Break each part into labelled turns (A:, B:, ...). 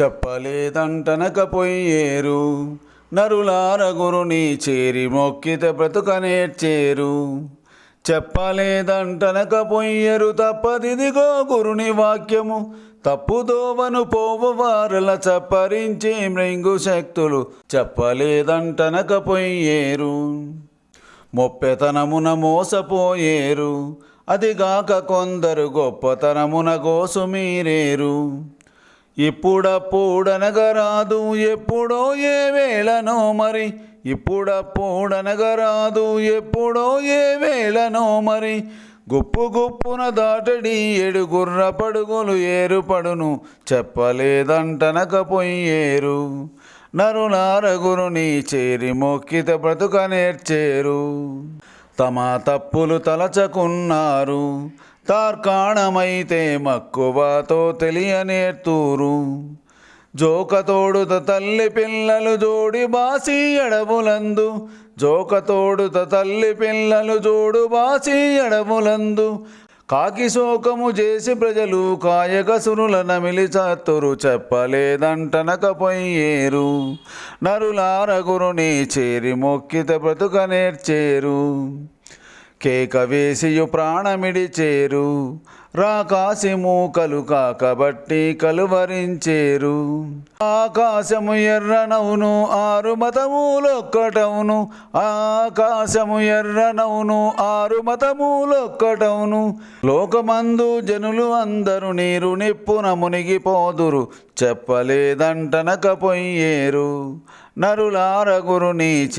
A: చెప్పలేదంటనకపోయేరు. నరులార గురుని చేరి మొక్కిత బ్రతుక నేర్చేరు. చెప్పలేదంటనక తప్పదిదిగో గురుని వాక్యము. తప్పుదోవను పోవవారల చప్పరించే మృంగు శక్తులు చెప్పలేదంటనకపోయేరు. మొప్పెతనమున మోసపోయేరు. అదిగాక కొందరు గొప్పతనమున గోసు మీరేరు. ఇప్పుడప్పుడనగరాదు ఎప్పుడో ఏ వేళనో మరి. ఇప్పుడప్పుడనగరాదు ఎప్పుడో ఏ వేళనో మరి. గుప్పు గుప్పున దాటడి ఎడుగుర్ర పడుగులు ఏరుపడును చెప్పలేదంటనకపోయేరు. నరునారగురుని చేరి మొక్కిత బ్రతుక నేర్చేరు. తమ తప్పులు తలచకున్నారు తార్కాణమైతే మక్కువతో తెలియనేర్తూరు జోకతోడుత తల్లి పిల్లలు జోడి బాసి ఎడములందు జోకతోడుత తల్లి పిల్లలు జోడు బాసి ఎడములందు కాకి శోకము చేసి ప్రజలు కాయకసురుల నమిలి చత్తురు చెప్పలేదంటనకపోయేరు. నరులార గురుని చేరి మొక్కిత బ్రతుక నేర్చేరు. కేక వేసియు ప్రాణమిడి చేరు రాకాసి మూకలు కాకబట్టి కలువరించేరు. ఆకాశము ఎర్రనవును ఆరు మతములొక్కటవును. ఆకాశము ఎర్రనవును ఆరు మతములొక్కటవును. లోకమందు జనులు అందరూ నీరు నిప్పున మునిగిపోదురు. చెప్పలేదంటనక పొయ్యేరు నరులార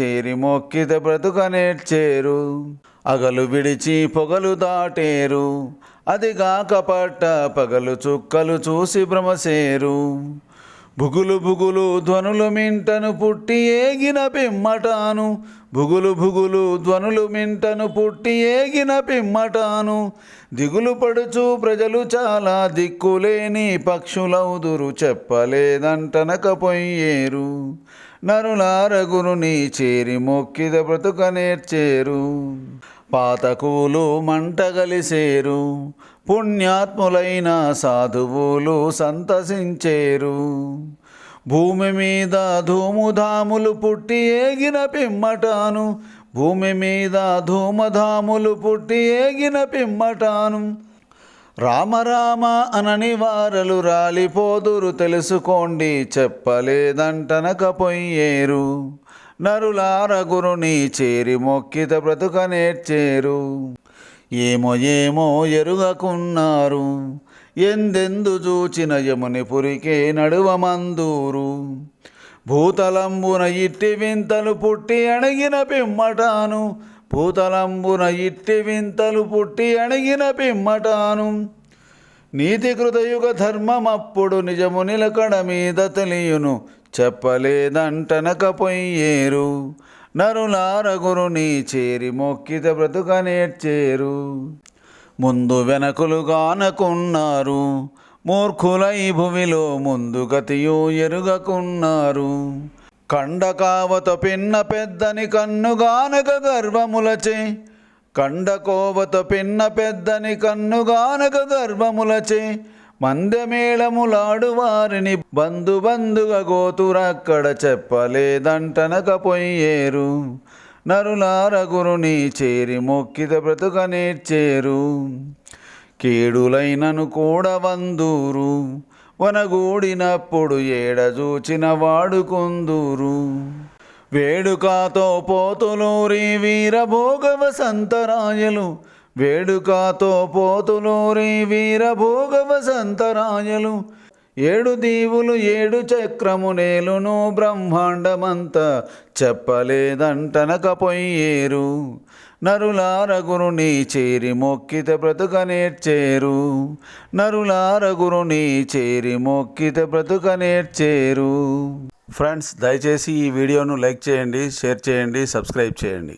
A: చేరి మొక్కిత బ్రతుక నేర్చేరు. అగలు విడిచి పొగలు దాటేరు. అదిగాక పట్ట పగలు చుక్కలు చూసి భ్రమసేరు. భుగులు భుగులు ధ్వనులు మింటను పుట్టి ఏగిన పిమ్మటాను. భుగులు భుగులు ధ్వనులు మింటను పుట్టి ఏగిన పిమ్మటాను. దిగులు పడుచు ప్రజలు చాలా దిక్కులేని పక్షులౌదురు చెప్పలేదంటనక పొయ్యేరు. నరులారగురుని చేరి మొక్కిద బ్రతుక నేర్చేరు. పాతకులు మంటగలిసేరు పుణ్యాత్ములైన సాధువులు సంతసించేరు. భూమి మీద ధూముధాములు పుట్టి ఏగిన పిమ్మటాను భూమి మీద ధూమధాములు పుట్టి ఏగిన పిమ్మటాను. రామరామ అనని వారలు రాలిపోదురు తెలుసుకోండి చెప్పలేదంటనక పొయ్యేరు. నరులార గురుని చేరి మొక్కిత బ్రతుక నేర్చేరు. ఏమో ఏమో ఎరుగకున్నారు ఎందెందు చూచిన యముని పురికే నడువమందూరు. భూతలంబున ఇట్టి వింతలు పుట్టి అణగిన పిమ్మటాను భూతలంబున ఇట్టి వింతలు పుట్టి అణగిన పిమ్మటాను. నీతి కృతయుగ ధర్మమప్పుడు నిజము నిలకడ మీద తెలియును చెప్పలేదంటనకపోయేరు నరులార గురుని చేరి మొక్కిత బ్రతుక నేర్చేరు. ముందు వెనకులుగానకున్నారు మూర్ఖులై భూమిలో ముందు గతియు ఎరుగకున్నారు. కండకావత పిన్న పెద్దని కన్నుగానక గర్వములచే కండకోవత పిన్న పెద్దని కన్నుగానక గర్వములచే మందమేళములాడువారిని బంధు బంధుగా గోతురక్కడ చెప్పలేదంటనక పొయ్యేరు. నరులార గురుని చేరి మొక్కిత బ్రతుక నేర్చేరు. కేడులైనను కూడా వందూరు. వనగూడినప్పుడు ఏడజూచిన వాడుకొందూరు వేడుకాతో పోతులూరి వీరభోగవ సంతరాయలు వేడుకతో పోతులూరి వీరభోగవ సంతరాయలు. ఏడు దీవులు ఏడు చక్రము నేలును బ్రహ్మాండమంతా చెప్పలేదంటనక పొయ్యేరు. చేరి మొక్కిత బ్రతుక నేర్చేరు. నరులారగురుని చేరి మొక్కిత బ్రతుక నేర్చేరు. ఫ్రెండ్స్ దయచేసి ఈ వీడియోను లైక్ చేయండి షేర్ చేయండి సబ్స్క్రైబ్ చేయండి.